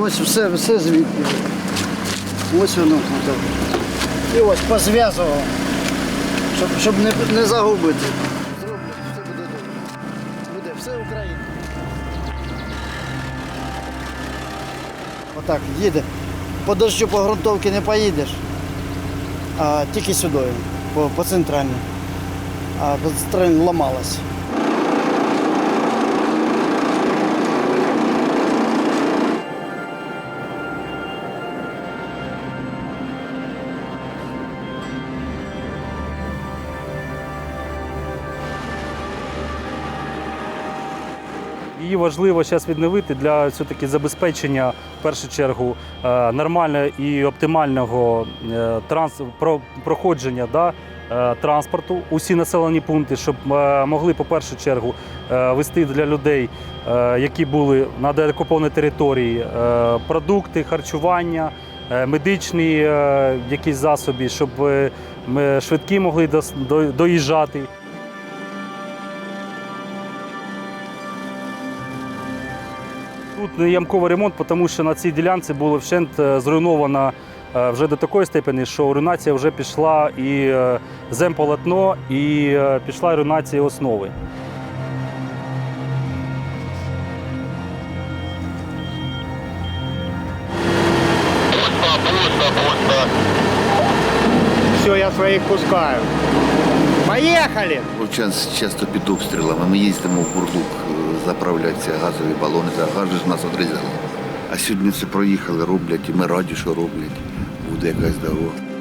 Ось все, все звідки. Ось воно. отак. І ось позв'язував, щоб, щоб не, не загубити. Зроблять, все буде. Буде все Україна. Отак, їде. По дощу по ґрунтовці не поїдеш, а тільки сюди, по, по центральній. А по центральній ламалась. Її важливо зараз відновити для все-таки забезпечення в першу чергу е, нормального і оптимального е, транс... про- проходження да, е, транспорту усі населені пункти, щоб могли, по першу чергу, вести для людей, які були на деокупованій території, продукти, харчування, медичні якісь засоби, щоб ми швидкі могли доїжджати. Тут не ямковий ремонт, тому що на цій ділянці було вщент е, зруйновано е, вже до такої степені, що руйнація вже пішла і е, земполотно, і пішла руйнація основи. Все, я своих пускаю. Поехали! Вовчанськ часто під обстрілами. Ми їздимо в Бурлук е, заправлятися газові балони, газ нас одрізали. А сьогодні це проїхали, роблять, і ми раді, що роблять. Буде якась дорога.